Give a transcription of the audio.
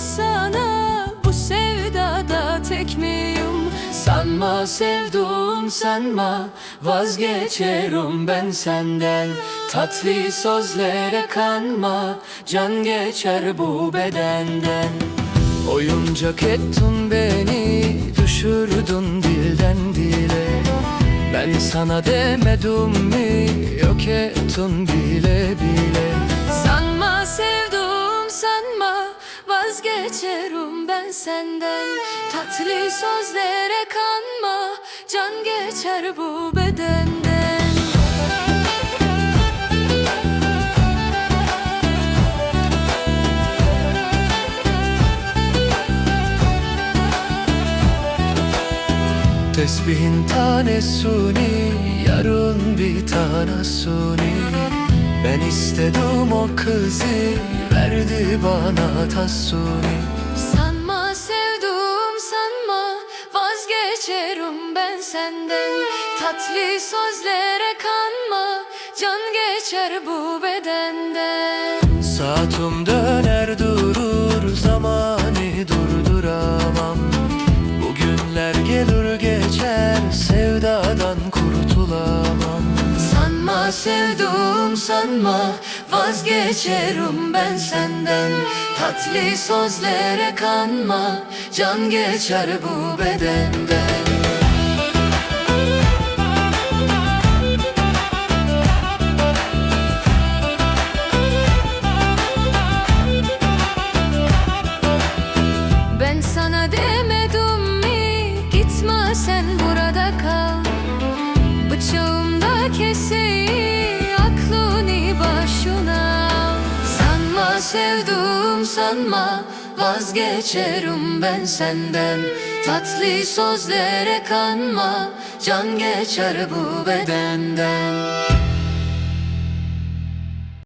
sana bu sevdada tek miyim? Sanma sevduğum sanma Vazgeçerim ben senden. Tatlı sözlere kanma Can geçer bu bedenden. Oyuncak ettin beni Düşürdün dilden dile. Ben sana demedim mi Yok ettin bile bile. Sanma sevduğum sanma Vazgeçerim ben senden. Tatlı sözlere kanma Can geçer bu bedenden. Tesbihin tanesini yarın bir tanesini Ben istedim o kızı verdi bana tasuni Sanma sevduğum sanma vazgeçerim ben senden. Tatlı sözlere kanma can geçer bu bedenden. Saatim döner durur zamanı Sanma sevduğum sanma vazgeçerim ben senden. Tatlı sözlere kanma can geçer bu bedenden. Ben sana demedim mi gitme sen burada kal. Bıçağımda keseyi Sevduğum sanma vazgeçerim ben senden. Tatlı sözlere kanma can geçer bu bedenden